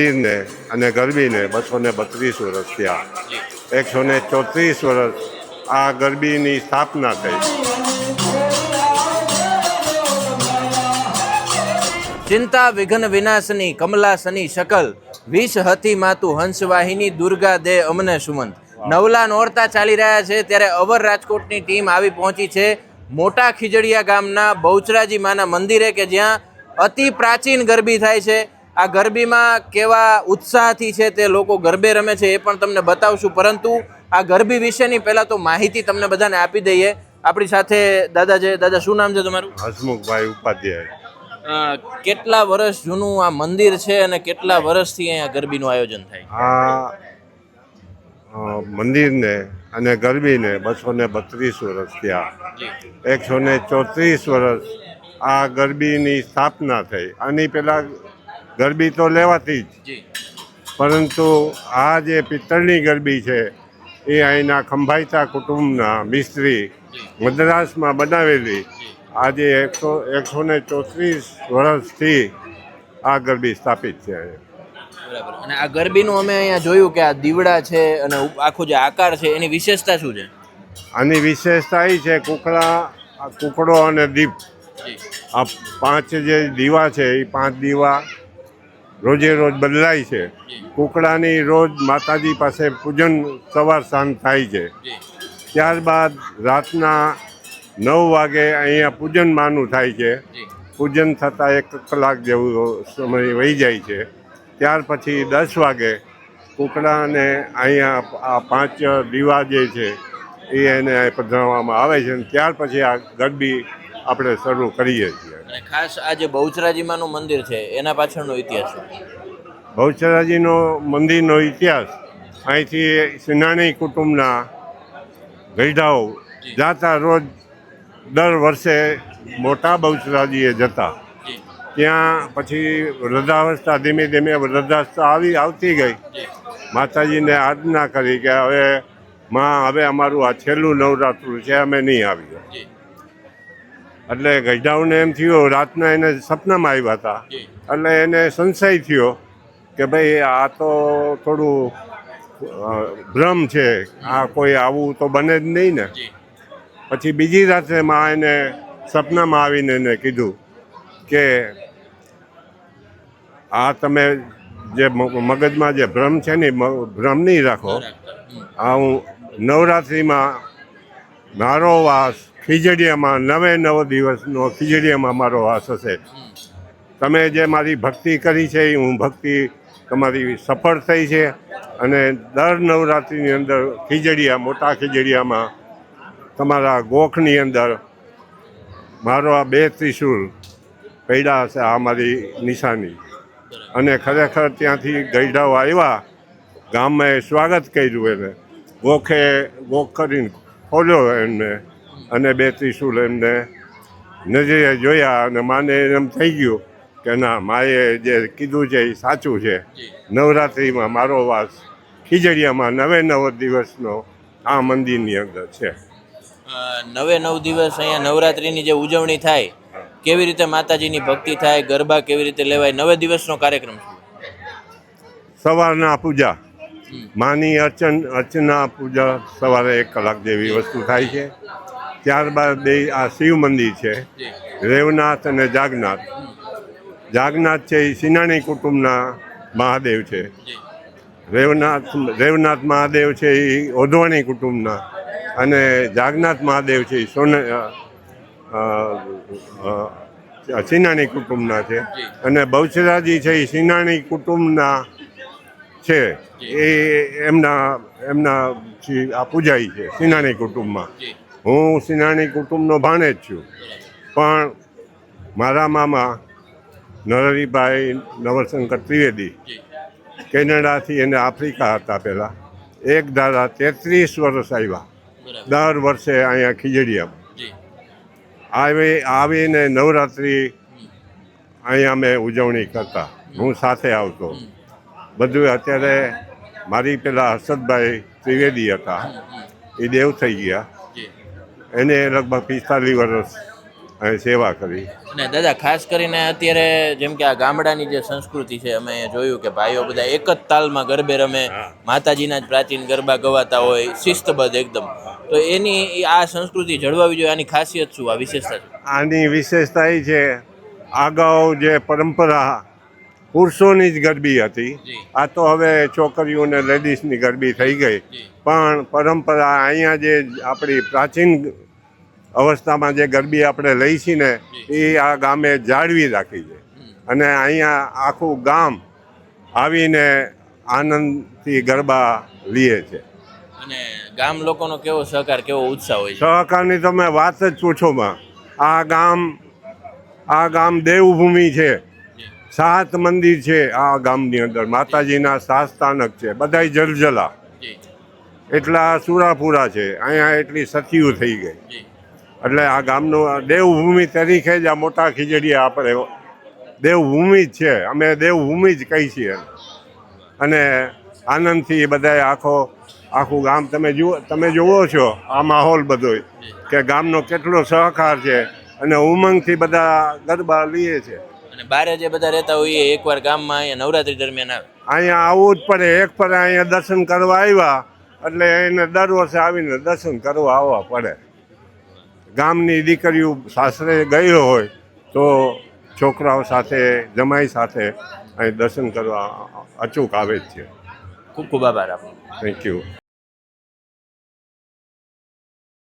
મંદિરને અને ગરબીને બસો ને બત્રીસ વર્ષ થયા. એકસો ને ચોત્રીસ વર્ષ આ ગરબીની સ્થાપના થઈ. ચિંતા, વિઘ્ન, વિનાશની કમલા સની શકલ, વિષ હતી માતુ હંસવાહિની, દુર્ગા દે અમને સુમંત. નવલા નોરતા ચાલી રહ્યા છે, ત્યારે અવર રાજકોટની ટીમ આવી પહોંચી છે મોટા ખીજડીયા ગામના બહુચરાજી માના મંદિરે, કે જ્યાં અતિ પ્રાચીન ગરબી થાય છે. આ ગરબીમાં કેવા ઉત્સાહથી છે તે લોકો ગરબે રમે છે એ પણ તમને બતાવશું. પરંતુ આ ગરબી વિશેની પહેલાં તો માહિતી તમને બધાને આપી દઈએ. આપણી સાથે દાદા છે. દાદા શું નામ છે તમારું? હસમુખભાઈ ઉપાધ્યાય. કેટલા વર્ષ જૂનું આ મંદિર છે અને કેટલા વર્ષથી અહીંયા ગરબીનું આયોજન થાય? આ મંદિરને અને ગરબીને બસો ને બત્રીસ વર્ષ થયા. એકસો ને ચોત્રીસ વર્ષ આ ગરબીની સ્થાપના થઈ. આની પહેલાં ગરબી તો લેવાતી જ. પરંતુ આ જે પિત્તળની ગરબી છે એ અહીંના ખંભાઈતા કુટુંબના મિસ્ત્રી મદ્રાસમાં બનાવેલી. આજે એકસો એકસો ને ચોત્રીસ વર્ષથી આ ગરબી સ્થાપિત છે બરાબર. અને આ ગરબીનું અમે અહીંયા જોયું કે આ દીવડા છે અને આખો જે આકાર છે એની વિશેષતા શું છે? આની વિશેષતા એ છે કુકડા આ કુકડો અને દીપ. આ પાંચ જે દીવા છે એ પાંચ દીવા રોજે રોજ બદલાય છે. કુકડાની રોજ માતાજી પાસે પૂજન સવાર સાંજ થાય છે. ત્યારબાદ રાતના નવ વાગે અહીંયા પૂજન માનું થાય છે. પૂજન થતાં એક કલાક જેવું સમય વહી જાય છે. ત્યાર પછી દસ વાગે કુકડાને અહીંયા આ પાંચ દીવા જે છે એ એને પધરાવવામાં આવે છે ત્યાર પછી આ ગરબી આપણે શરૂ કરીએ છીએ. અને ખાસ આ જે બહુચરાજીમાનું મંદિર છે એના પાછળનો ઇતિહાસ બહુચરાજીનો મંદિરનો ઇતિહાસ અહીંથી સિનાણી કુટુંબના ગઈડાઓ જાતા રોજ દર વર્ષે મોટા બહુચરાજીએ જતા. ત્યાં પછી વૃદ્ધાવસ્થા ધીમે ધીમે વૃદ્ધાવસ્થા આવી આવતી ગઈ. માતાજીને આજ્ઞા કરી કે હવે માં હવે અમારું આ છેલ્લું નવરાત્રું છે અમે નહીં આવીએ. એટલે ગઈઢાઓને એમ થયું રાતના એને સપનામાં આવ્યા હતા. એટલે એને સંશય થયો કે ભાઈ આ તો થોડું ભ્રમ છે. આ કોઈ આવું તો બને જ નહીં ને. પછી બીજી રાત્રે માં એને સપનામાં આવીને એને કીધું કે આ તમે જે મગજમાં જે ભ્રમ છે ને ભ્રમ નહીં રાખો. આ હું નવરાત્રિમાં મારો વાસ ખીજડીયામાં નવે નવ દિવસનો ખીજડીયામાં મારો વાસ હશે. તમે જે મારી ભક્તિ કરી છે, એ હું ભક્તિ તમારી સફળ થઈ છે અને દર નવરાત્રિની અંદર ખીજડીયા, મોટા ખીજડીયામાં તમારા ગોખની અંદર મારો આ બે ત્રિશુલ પડ્યા હશે આ મારી નિશાની. અને ખરેખર ત્યાંથી ગઈઢાઓ આવ્યા, ગામમાં સ્વાગત કર્યું એને. ગોખે ગોખ કરીને ખોલ્યો એમને અને બે ત્રિશુલ એમને? નજરે જોયા અને માને એમ થઈ ગયું કે ના માએ જે કીધું છે એ સાચું છે. નવરાત્રિમાં મારો વાસ ખીજડીયામાં નવે નવ દિવસનો આ મંદિરની અંદર છે. નવે નવ દિવસ અહીંયા નવરાત્રિની જે ઉજવણી થાય કેવી રીતે માતાજીની ભક્તિ થાય ગરબા કેવી રીતે લેવાય નવે દિવસનો કાર્યક્રમ સવારના પૂજા. માની અર્ચન અર્ચના પૂજા સવારે એક કલાક જેવી વસ્તુ થાય છે. ત્યારબાદ બે આ શિવ મંદિર છે રેવનાથ અને જાગનાથ. જાગનાથ છે એ સિનાણી કુટુંબના મહાદેવ છે. રેવનાથ રેવનાથ મહાદેવ છે એ ઓધવાણી કુટુંબના અને જાગનાથ મહાદેવ છે એ સોને સિનાણી કુટુંબના છે. અને બહુચરાજી છે એ સિનાણી કુટુંબના છે. એ એમના એમના આ પૂજાઈ છે સિનાણી કુટુંબમાં. હું સિનાણી કુટુંબનો ભાણે જ છું. પણ મારા મામા નરહરીભાઈ નવરશંકર ત્રિવેદી કેનેડાથી એને આફ્રિકા હતા પહેલાં. એક ધારા તેત્રીસ વર્ષ આવ્યા. દર વર્ષે અહીંયા ખીજડીયા. આવી આવીને નવરાત્રિ અહીંયા અમે ઉજવણી કરતા. હું સાથે આવતો. બધું અત્યારે મારી પેલા હર્ષદભાઈ ત્રિવેદી હતા. એ દેવ થઈ ગયા. એને લગભગ પિસ્તાલીસ વર્ષ સેવા કરી. અને દાદા ખાસ કરીને અત્યારે જેમ કે આ ગામડાની જે સંસ્કૃતિ છે અમે જોયું કે ભાઈઓ બધા એક જ તાલમાં ગરબે રમે માતાજીના જ પ્રાચીન ગરબા ગવાતા હોય શિસ્તબદ્ધ એકદમ. તો એની આ સંસ્કૃતિ જળવાવી જોઈએ આની ખાસિયત શું આ વિશેષતા આની વિશેષતા એ છે અગાઉ જે પરંપરા પુરુષોની જ ગરબી હતી. આ તો હવે છોકરીઓને લેડીઝની ગરબી થઈ ગઈ. પણ પરંપરા અહીંયા જે આપણી પ્રાચીન અવસ્થામાં જે ગરબી આપણે લઈ છીએ ને એ આ ગામે જાળવી રાખી છે. અને અહીંયા આખું ગામ આવીને આનંદથી ગરબા લીએ છે. અને ગામ લોકોનો કેવો સહકાર કેવો ઉત્સાહ હોય સહકારની તમે વાત જ પૂછો માં આ ગામ આ ગામ દેવભૂમિ છે. સાત મંદિર છે આ ગામની અંદર. માતાજીના સાત સ્થાનક છે. બધાય જલજલા. એટલા સુરાપુરા છે. અહીંયા એટલી સતીયું થઈ ગઈ. એટલે આ ગામનું દેવભૂમિ તરીકે જ આ મોટા ખીજડીયા આપણે દેવભૂમિ જ છે. અમે દેવભૂમિ જ કહી છીએ. અને આનંદથી બધાય આખો આખું ગામ તમે જુઓ તમે જુઓ છો આ માહોલ બધો કે ગામનો કેટલો સહકાર છે અને ઉમંગથી બધા ગરબા લઈએ છે. અને બારે જે બધા રહેતા હોઈએ એકવાર ગામમાં અહીંયા નવરાત્રી દરમિયાન આવે. અહીંયા આવવું જ પડે. એક પર અહીંયા દર્શન કરવા આવ્યા એટલે એને દર વર્ષે આવીને દર્શન કરવા આવવા પડે. ગામની દીકરીઓ સાસરે ગયો હોય તો છોકરાઓ સાથે જમાઈ સાથે અહીં દર્શન કરવા અચૂક આવે જ છે. ખૂબ ખૂબ આભાર આપનો. Thank you